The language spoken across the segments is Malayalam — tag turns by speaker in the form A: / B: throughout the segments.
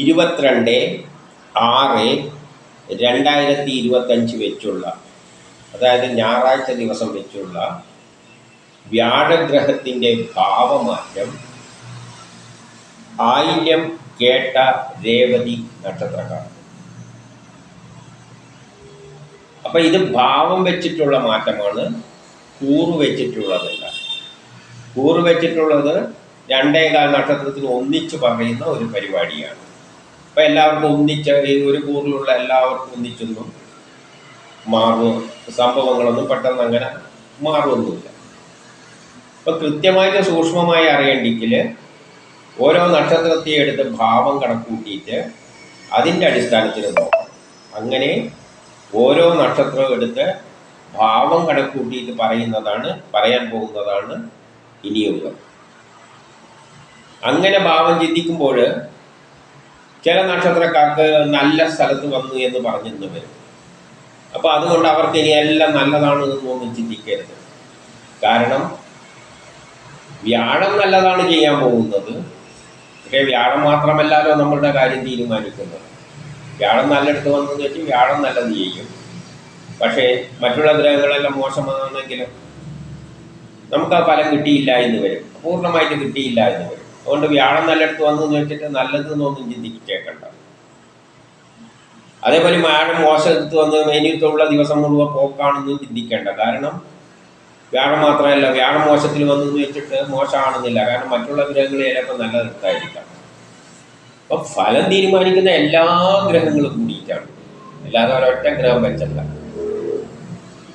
A: ഇരുപത്തിരണ്ട് ആറ് രണ്ടായിരത്തി ഇരുപത്തഞ്ച് വെച്ചുള്ള അതായത് ഞായറാഴ്ച ദിവസം വെച്ചുള്ള വ്യാഴഗ്രഹത്തിന്റെ ഭാവമാറ്റം ആയില്യം കേട്ട രേവതി നക്ഷത്രക്കാർ. അപ്പൊ ഇത് ഭാവം വെച്ചിട്ടുള്ള മാറ്റമാണ് കൂറ് വെച്ചിട്ടുള്ളതല്ല കൂറ് വെച്ചിട്ടുള്ളത് രണ്ടേകാൽ നക്ഷത്രത്തിന് ഒന്നിച്ച് പറയുന്ന ഒരു പരിപാടിയാണ്. അപ്പൊ എല്ലാവർക്കും ഒന്നിച്ച് ഈ ഒരു കൂറിലുള്ള എല്ലാവർക്കും ഒന്നിച്ചൊന്നും മാറും സംഭവങ്ങളൊന്നും പെട്ടെന്ന് അങ്ങനെ മാറുമൊന്നുമില്ല. അപ്പൊ കൃത്യമായിട്ട് സൂക്ഷ്മമായി അറിയണ്ടെങ്കിൽ ഓരോ നക്ഷത്രത്തെ എടുത്ത് ഭാവം കണക്കൂട്ടിയിട്ട് അതിന്റെ അടിസ്ഥാനത്തിൽ നോക്കണം. അങ്ങനെ ഓരോ നക്ഷത്രവും എടുത്ത് ഭാവം കണക്കൂട്ടിയിട്ട് പറയുന്നതാണ് പറയാൻ പോകുന്നതാണ് ഇനിയുള്ളത്. അങ്ങനെ ഭാവം ചിന്തിക്കുമ്പോൾ ചില നക്ഷത്രക്കാർക്ക് നല്ല സ്ഥലത്ത് വന്നു എന്ന് പറഞ്ഞെന്ന് വരും അപ്പോൾ അതുകൊണ്ട് അവർക്ക് ഇനി എല്ലാം നല്ലതാണ് എന്നൊന്നും ചിന്തിക്കരുത്. കാരണം വ്യാഴം നല്ലതാണ് ചെയ്യാൻ പോകുന്നത്. പക്ഷേ വ്യാഴം മാത്രമല്ലല്ലോ നമ്മളുടെ കാര്യം തീരുമാനിക്കുന്നത്. വ്യാഴം നല്ലെടുത്ത് വന്നെന്ന് വെച്ചാൽ വ്യാഴം നല്ലത് ചെയ്യും. പക്ഷേ മറ്റുള്ള ഗ്രഹങ്ങളെല്ലാം മോശമാണെങ്കിലും നമുക്ക് ആ ഫലം കിട്ടിയില്ല എന്ന് വരും. പൂർണമായിട്ട് കിട്ടിയില്ല എന്ന് വരും. അതുകൊണ്ട് വ്യാഴം നല്ലയിടത്ത് വന്നു വെച്ചിട്ട് നല്ലത് എന്നൊന്നും ചിന്തിച്ചേക്കണ്ട അതേപോലെ വ്യാഴം മോശത്ത് വന്ന് മേനിയത്തുള്ള ദിവസം മുഴുവൻ പോക്കാണെന്ന് ചിന്തിക്കേണ്ട. കാരണം വ്യാഴം മാത്രമല്ല വ്യാഴം മോശത്തിൽ വന്നു എന്ന് വെച്ചിട്ട് മോശമാണെന്നില്ല. കാരണം മറ്റുള്ള ഗ്രഹങ്ങൾ ചിലപ്പോൾ നല്ലതെടുത്തായിരിക്കാം അപ്പൊ ഫലം തീരുമാനിക്കുന്ന എല്ലാ ഗ്രഹങ്ങളും കൂടിയിട്ടാണ്. അല്ലാതെ ഒരൊറ്റ ഗ്രഹം വെച്ചല്ല.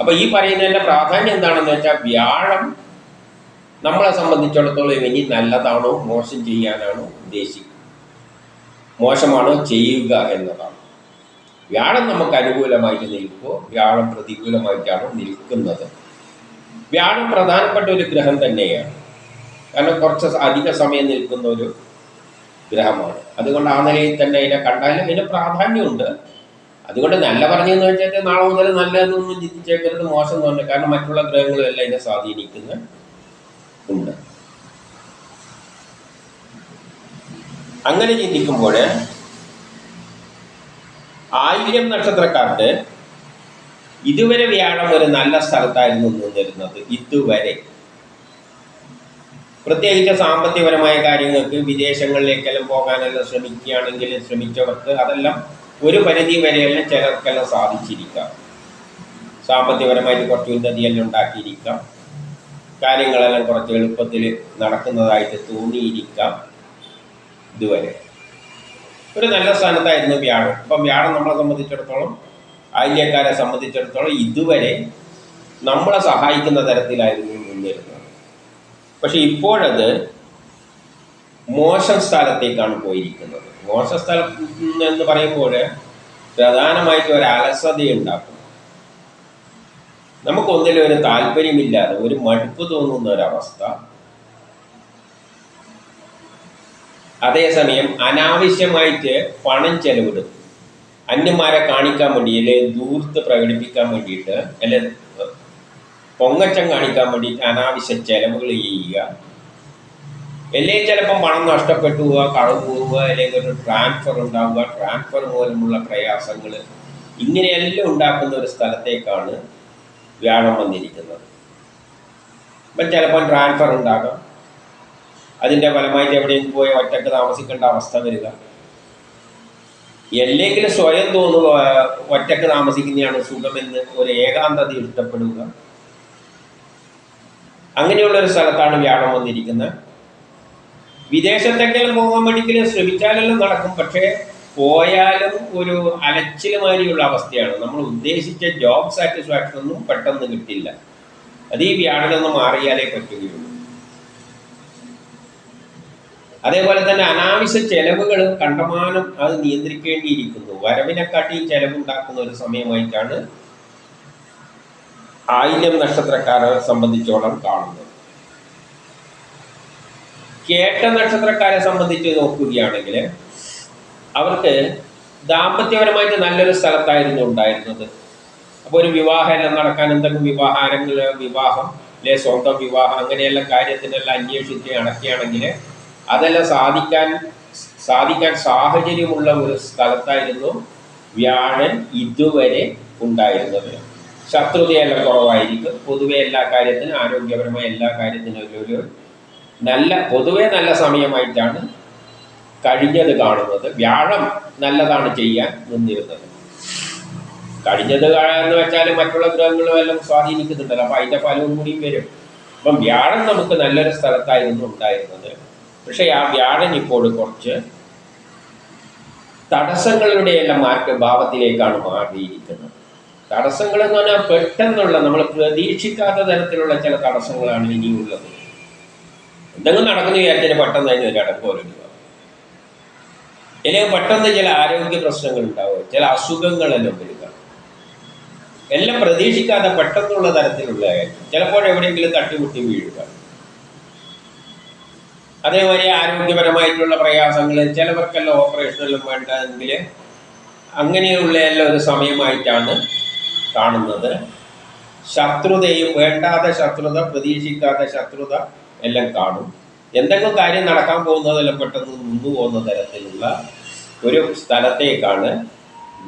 A: അപ്പൊ ഈ പറയുന്നതിന്റെ പ്രാധാന്യം എന്താണെന്ന് വെച്ചാൽ വ്യാഴം നമ്മളെ സംബന്ധിച്ചിടത്തോളം ഇനി നല്ലതാണോ മോശം ചെയ്യാനാണോ ഉദ്ദേശിക്കുന്നത് മോശമാണോ ചെയ്യുക എന്നതാണ്. വ്യാഴം നമുക്ക് അനുകൂലമായിട്ട് നിൽക്കുമോ വ്യാഴം പ്രതികൂലമായിട്ടാണ് നിൽക്കുന്നത്. വ്യാഴം പ്രധാനപ്പെട്ട ഒരു ഗ്രഹം തന്നെയാണ്. കാരണം കുറച്ച് അധിക സമയം നിൽക്കുന്ന ഒരു ഗ്രഹമാണ്. അതുകൊണ്ട് ആ നിലയിൽ തന്നെ അതിനെ കണ്ടാലും അതിന് പ്രാധാന്യമുണ്ട്. അതുകൊണ്ട് നല്ല പറഞ്ഞെന്ന് വെച്ചാൽ നാളെ മുതൽ നല്ലതെന്നൊന്നും ചിന്തിച്ചേക്കരുത് മോശം എന്ന് പറഞ്ഞു. കാരണം മറ്റുള്ള ഗ്രഹങ്ങളെല്ലാം ഇതിനെ സ്വാധീനിക്കുന്ന ഉണ്ട്. അങ്ങനെ ചിന്തിക്കുമ്പോൾ ആയിരം നക്ഷത്രക്കാർക്ക് ഇതുവരെ വ്യാഴം ഒരു നല്ല സ്ഥലത്തായിരുന്നു നിന്നിരുന്നത് ഇതുവരെ. പ്രത്യേകിച്ച് സാമ്പത്തികപരമായ കാര്യങ്ങൾക്ക് വിദേശങ്ങളിലേക്കെല്ലാം പോകാനെല്ലാം ശ്രമിക്കുകയാണെങ്കിൽ ശ്രമിച്ചവർക്ക് അതെല്ലാം ഒരു പരിധി വരെയെല്ലാം ചിലർക്കെല്ലാം സാധിച്ചിരിക്കാം. സാമ്പത്തികപരമായിട്ട് കുറച്ച് ഉന്നതിയെല്ലാം ഉണ്ടാക്കിയിരിക്കാം. കാര്യങ്ങളെല്ലാം കുറച്ച് എളുപ്പത്തിൽ നടക്കുന്നതായിട്ട് തോന്നിയിരിക്കാം ഇതുവരെ. ഒരു നല്ല സ്ഥാനത്തായിരുന്നു വ്യാഴം. അപ്പം വ്യാഴം നമ്മളെ സംബന്ധിച്ചിടത്തോളം ആയില്യക്കാരെ സംബന്ധിച്ചിടത്തോളം ഇതുവരെ നമ്മളെ സഹായിക്കുന്ന തരത്തിലായിരുന്നു നിന്നിരുന്നത് പക്ഷെ ഇപ്പോഴത് മോശം സ്ഥലത്തേക്കാണ് പോയിരിക്കുന്നത്. മോശ സ്ഥലം എന്ന് പറയുമ്പോൾ പ്രധാനമായിട്ടും ഒരു അലസതയുണ്ടാക്കും. നമുക്കൊന്നിലും ഒരു താല്പര്യമില്ലാതെ ഒരു മടുപ്പ് തോന്നുന്ന ഒരവസ്ഥ അതേസമയം അനാവശ്യമായിട്ട് പണം ചെലവിടുന്നു. അന്യന്മാരെ കാണിക്കാൻ വേണ്ടി അല്ലെ ദൂർത്ത് പ്രകടിപ്പിക്കാൻ വേണ്ടിയിട്ട് അല്ലെ പൊങ്ങച്ചം കാണിക്കാൻ വേണ്ടിയിട്ട് അനാവശ്യ ചെലവുകൾ ചെയ്യുക. അല്ലെങ്കിൽ ചിലപ്പം പണം നഷ്ടപ്പെട്ടു പോവുക കളവ് പോവുക അല്ലെങ്കിൽ ഒരു ട്രാൻസ്ഫർ ഉണ്ടാവുക ട്രാൻസ്ഫർ മൂലമുള്ള പ്രയാസങ്ങൾ ഇങ്ങനെയെല്ലാം ഉണ്ടാക്കുന്ന ഒരു സ്ഥലത്തേക്കാണ് വ്യാഴം വന്നിരിക്കുന്നത്. അപ്പം ചിലപ്പോൾ ട്രാൻസ്ഫർ ഉണ്ടാകാം. അതിന്റെ ഫലമായിട്ട് എവിടെയെങ്കിലും പോയി ഒറ്റയ്ക്ക് താമസിക്കേണ്ട അവസ്ഥ വരിക. അല്ലെങ്കിൽ സ്വയം തോന്നുക ഒറ്റയ്ക്ക് താമസിക്കുന്നതാണ് സുഖമെന്ന് ഒരു ഏകാന്തത ഇഷ്ടപ്പെടുക അങ്ങനെയുള്ള ഒരു സ്ഥലത്താണ് വ്യാഴം വന്നിരിക്കുന്നത്. വിദേശത്തെങ്കിലും പോകാൻ വേണ്ടിയെങ്കിലും ശ്രമിച്ചാലെല്ലാം നടക്കും. പക്ഷേ പോയാലും ഒരു അലച്ചിലുമാരിയുള്ള അവസ്ഥയാണ്. നമ്മൾ ഉദ്ദേശിച്ച ജോബ് സാറ്റിസ്ഫാക്ഷൻ ഒന്നും പെട്ടെന്ന് കിട്ടില്ല. അത് ഈ വ്യാഴനൊന്ന് മാറിയാലേ പറ്റുകയുള്ളൂ. അതേപോലെ തന്നെ അനാവശ്യ ചെലവുകൾ കണ്ടമാനം അത് നിയന്ത്രിക്കേണ്ടിയിരിക്കുന്നു. വരവിനെക്കാട്ടിയും ചെലവുണ്ടാക്കുന്ന ഒരു സമയമായിട്ടാണ് ആയില്യം നക്ഷത്രക്കാരെ സംബന്ധിച്ചോളം കാണുന്നത്. കേട്ട നക്ഷത്രക്കാരെ സംബന്ധിച്ച് നോക്കുകയാണെങ്കിൽ അവർക്ക് ദാമ്പത്യപരമായിട്ട് നല്ലൊരു സ്ഥലത്തായിരുന്നു ഉണ്ടായിരുന്നത്. അപ്പോൾ ഒരു വിവാഹം എല്ലാം നടക്കാൻ എന്തെങ്കിലും വിവാഹാരങ്ങൾ വിവാഹം അല്ലെ സ്വന്തം വിവാഹം അങ്ങനെയുള്ള കാര്യത്തിനെല്ലാം അന്വേഷിച്ച് നടക്കുകയാണെങ്കിൽ അതെല്ലാം സാധിക്കാൻ സാധിക്കാൻ സാഹചര്യമുള്ള ഒരു സ്ഥലത്തായിരുന്നു വ്യാഴൻ ഇതുവരെ ഉണ്ടായിരുന്നത്. ശത്രുതയെല്ലാം കുറവായിരിക്കും. പൊതുവെ എല്ലാ കാര്യത്തിനും ആരോഗ്യപരമായ എല്ലാ കാര്യത്തിനും ഒരു നല്ല പൊതുവെ നല്ല സമയമായിട്ടാണ് കഴിഞ്ഞത് കാണുന്നത്. വ്യാഴം നല്ലതാണ് ചെയ്യാൻ നിന്നിരുന്നത്. കഴിഞ്ഞത് എന്ന് വെച്ചാൽ മറ്റുള്ള ഗ്രഹങ്ങളും എല്ലാം സ്വാധീനിക്കുന്നുണ്ടല്ലോ. അപ്പം അതിന്റെ ഫലവും കൂടിയും വരും. അപ്പം വ്യാഴം നമുക്ക് നല്ലൊരു സ്ഥലത്തായിരുന്നു ഉണ്ടായിരുന്നത്. പക്ഷേ ആ വ്യാഴൻ ഇപ്പോൾ കുറച്ച് തടസ്സങ്ങളുടെ എല്ലാം മാറ്റ ഭാവത്തിലേക്കാണ് മാറിയിരിക്കുന്നത്. തടസ്സങ്ങൾ എന്ന് പറഞ്ഞാൽ പെട്ടെന്നുള്ള നമ്മൾ പ്രതീക്ഷിക്കാത്ത തരത്തിലുള്ള ചില തടസ്സങ്ങളാണ് ഇനിയുള്ളത്. എന്തെങ്കിലും നടക്കുന്ന വിചാരിച്ചാൽ പെട്ടെന്ന് അതിന് ഒരു അടക്കോലുണ്ടാവും അല്ലെങ്കിൽ പെട്ടെന്ന് ചില ആരോഗ്യ പ്രശ്നങ്ങൾ ഉണ്ടാവും ചില അസുഖങ്ങളെല്ലാം വരിക എല്ലാം പ്രതീക്ഷിക്കാതെ പെട്ടെന്നുള്ള തരത്തിലുള്ള ചിലപ്പോൾ എവിടെയെങ്കിലും തട്ടിമുട്ടി വീഴുക. അതേമാതിരി ആരോഗ്യപരമായിട്ടുള്ള പ്രയാസങ്ങൾ ചിലവർക്കെല്ലാം ഓപ്പറേഷനെല്ലാം വേണ്ടതെങ്കിൽ അങ്ങനെയുള്ള എല്ലാം ഒരു സമയമായിട്ടാണ് കാണുന്നത്. ശത്രുതയും വേണ്ടാത്ത ശത്രുത പ്രതീക്ഷിക്കാത്ത ശത്രുത എല്ലാം കാണും. എന്തെങ്കിലും കാര്യം നടക്കാൻ പോകുന്നതെല്ലാം പെട്ടെന്ന് നിന്നു പോകുന്ന തരത്തിലുള്ള ഒരു സ്ഥലത്തേക്കാണ്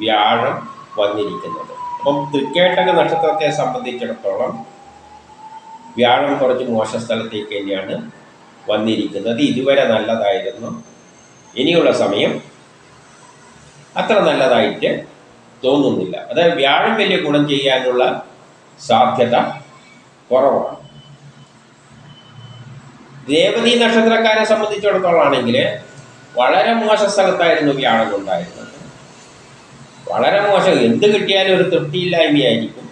A: വ്യാഴം വന്നിരിക്കുന്നത്. അപ്പം തൃക്കേട്ടക നക്ഷത്രത്തെ സംബന്ധിച്ചിടത്തോളം വ്യാഴം കുറച്ച് മോശ സ്ഥലത്തേക്ക് തന്നെയാണ് വന്നിരിക്കുന്നത്. ഇതുവരെ നല്ലതായിരുന്നു. ഇനിയുള്ള സമയം അത്ര നല്ലതായിട്ട് തോന്നുന്നില്ല. അതായത് വ്യാഴം വലിയ ഗുണം ചെയ്യാനുള്ള സാധ്യത കുറവാണ്. രേവതി നക്ഷത്രക്കാരെ സംബന്ധിച്ചിടത്തോളം ആണെങ്കിൽ വളരെ മോശ സ്ഥലത്തായിരുന്നു വ്യാഴം ഉണ്ടായിരുന്നത്. വളരെ മോശം. എന്ത് കിട്ടിയാലും ഒരു തൃപ്തിയില്ലായ്മയായിരിക്കും.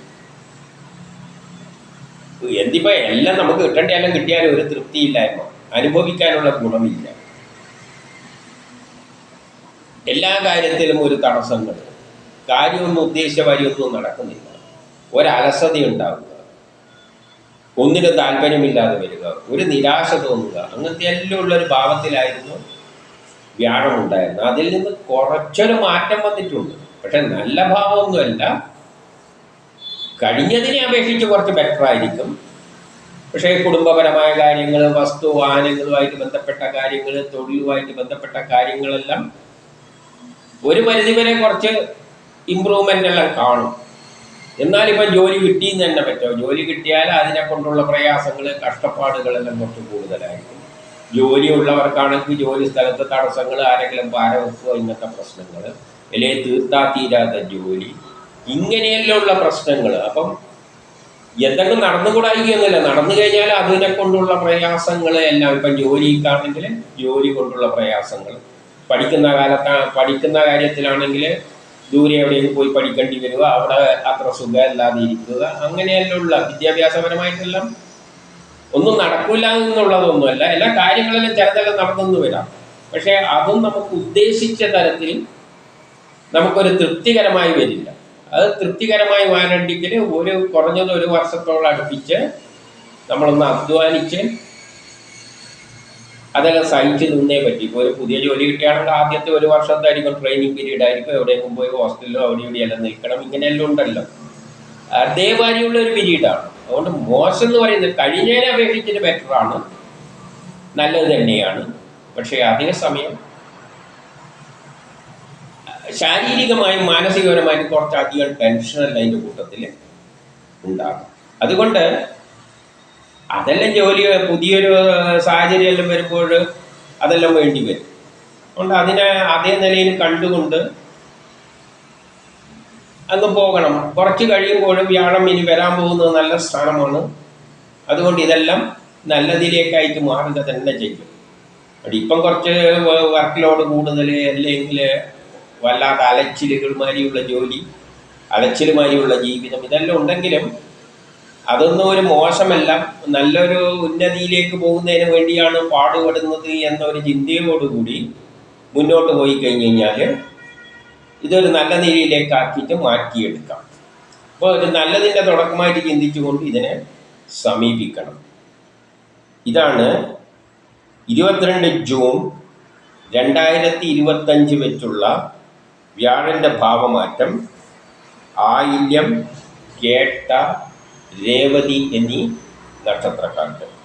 A: എന്തിപ്പോ എല്ലാം നമുക്ക് കിട്ടേണ്ട എല്ലാം കിട്ടിയാലും ഒരു തൃപ്തിയില്ലായ്മ. അനുഭവിക്കാനുള്ള ഗുണമില്ല. എല്ലാ കാര്യത്തിലും ഒരു തടസ്സങ്ങൾ. കാര്യമൊന്നും ഉദ്ദേശിച്ച വഴിയൊന്നും നടക്കുന്നില്ല. ഒരലസത ഉണ്ടാവുക ഒന്നിനും താല്പര്യമില്ലാതെ വരിക. ഒരു നിരാശ തോന്നുക. അങ്ങനത്തെ എല്ലാം ഉള്ളൊരു ഭാവത്തിലായിരുന്നു വ്യാഴം ഉണ്ടായിരുന്നു അതിൽ നിന്ന് കുറച്ചൊരു മാറ്റം വന്നിട്ടുണ്ട്. പക്ഷെ നല്ല ഭാവമൊന്നുമല്ല. കഴിഞ്ഞതിനെ അപേക്ഷിച്ച് കുറച്ച് ബെറ്റർ ആയിരിക്കും. പക്ഷേ കുടുംബപരമായ കാര്യങ്ങൾ വസ്തു വാഹനങ്ങളുമായിട്ട് ബന്ധപ്പെട്ട കാര്യങ്ങൾ തൊഴിലുമായിട്ട് ബന്ധപ്പെട്ട കാര്യങ്ങളെല്ലാം ഒരു പരിധിവരെ കുറച്ച് ഇമ്പ്രൂവ്മെന്റ് എല്ലാം കാണും. എന്നാലിപ്പം ജോലി കിട്ടിയെന്ന് തന്നെ പറ്റുമോ ജോലി കിട്ടിയാൽ അതിനെ കൊണ്ടുള്ള പ്രയാസങ്ങൾ കഷ്ടപ്പാടുകളെല്ലാം കുറച്ച് കൂടുതലായിരിക്കും. ജോലി ഉള്ളവർക്കാണെങ്കിൽ ജോലി സ്ഥലത്തെ തടസ്സങ്ങൾ ആരെങ്കിലും ഭാരവെക്കുക ഇങ്ങനത്തെ പ്രശ്നങ്ങൾ. അല്ലെങ്കിൽ തീർത്താ തീരാത്ത ജോലി. ഇങ്ങനെയെല്ലാം ഉള്ള പ്രശ്നങ്ങൾ. അപ്പം എന്തെങ്കിലും നടന്നുകൂടായിരിക്കുന്നില്ല നടന്നു കഴിഞ്ഞാൽ അതിനെ കൊണ്ടുള്ള പ്രയാസങ്ങൾ എല്ലാം. ഇപ്പം ജോലിക്കാണെങ്കിൽ ജോലി കൊണ്ടുള്ള പ്രയാസങ്ങൾ. പഠിക്കുന്ന കാലത്താണ് പഠിക്കുന്ന കാര്യത്തിലാണെങ്കിൽ ദൂരെ എവിടെയെങ്കിലും പോയി പഠിക്കേണ്ടി വരിക അവിടെ അത്ര സുഖമില്ലാതെ ഇരിക്കുക അങ്ങനെയെല്ലാം വിദ്യാഭ്യാസപരമായിട്ടെല്ലാം ഒന്നും നടക്കില്ല എന്നുള്ളതൊന്നുമല്ല. എല്ലാ കാര്യങ്ങളിലും ചിലതെല്ലാം നടന്നെന്ന് വരാം. പക്ഷെ അതും നമുക്ക് ഉദ്ദേശിച്ച തരത്തിൽ നമുക്കൊരു തൃപ്തികരമായി വരില്ല. അത് തൃപ്തികരമായി വരണ്ടെങ്കിൽ ഒരു കുറഞ്ഞത് ഒരു വർഷത്തോളം അടുപ്പിച്ച് നമ്മളൊന്ന് അധ്വാനിച്ച് അതെല്ലാം സഹിച്ച് നിന്നേ പറ്റി. ഇപ്പോൾ ഒരു പുതിയ ജോലി കിട്ടുകയാണെങ്കിൽ ആദ്യത്തെ ഒരു വർഷത്തായിരിക്കും ട്രെയിനിങ് പീരീഡ് ആയിരിക്കും. എവിടെയെങ്കിലും പോയി ഹോസ്റ്റലിലോ അവിടെ ഇവിടെയെല്ലാം നിൽക്കണം. ഇങ്ങനെയെല്ലാം ഉണ്ടല്ലോ. അതേമാതിരിയുള്ള ഒരു പീരീഡാണ് അതുകൊണ്ട് മോശം എന്ന് പറയുന്നത് കഴിഞ്ഞതിനെ അപേക്ഷിച്ചിട്ട് ബെറ്ററാണ് നല്ലത് തന്നെയാണ്. പക്ഷേ അതേ സമയം ശാരീരികമായും മാനസികപരമായും കുറച്ചധികം ടെൻഷനല്ല അതിന്റെ കൂട്ടത്തിൽ ഉണ്ടാകും. അതുകൊണ്ട് അതെല്ലാം ജോലി പുതിയൊരു സാഹചര്യം എല്ലാം വരുമ്പോൾ അതെല്ലാം വേണ്ടി വരും. അതുകൊണ്ട് അതിനെ അതേ നിലയിൽ കണ്ടുകൊണ്ട് അങ്ങ് പോകണം. കുറച്ച് കഴിയുമ്പോഴും വ്യാഴം ഇനി വരാൻ പോകുന്നത് നല്ല സ്ഥാനമാണ് അതുകൊണ്ട് ഇതെല്ലാം നല്ലതിലേക്കായിട്ട് മാറുക തന്നെ ചെയ്യും. അടിപ്പം കുറച്ച് വർക്ക് ലോഡ് കൂടുതൽ അല്ലെങ്കിൽ വല്ലാത്ത അലച്ചിലുകൾ മാതിരിയുള്ള ജോലി അലച്ചിലുമാരിയുള്ള ജീവിതം ഇതെല്ലാം ഉണ്ടെങ്കിലും അതൊന്നും ഒരു മോശമല്ല. നല്ലൊരു ഉന്നതിയിലേക്ക് പോകുന്നതിന് വേണ്ടിയാണ് പാടുപെടുന്നത് എന്നൊരു ചിന്തയോടുകൂടി മുന്നോട്ട് പോയി കഴിഞ്ഞ് കഴിഞ്ഞാൽ ഇതൊരു നല്ല നിലയിലേക്കാക്കിയിട്ട് മാറ്റിയെടുക്കാം. അപ്പോൾ ഒരു നല്ലതിന്റെ തുടക്കമായിട്ട് ചിന്തിച്ചുകൊണ്ട് ഇതിനെ സമീപിക്കണം. ഇതാണ് ഇരുപത്തിരണ്ട് ജൂൺ രണ്ടായിരത്തി ഇരുപത്തഞ്ച് വെച്ചുള്ള വ്യാഴന്റെ ഭാവമാറ്റം ആയില്യം കേട്ട രേവതി എന്നീ നക്ഷത്രക്കാർക്ക്.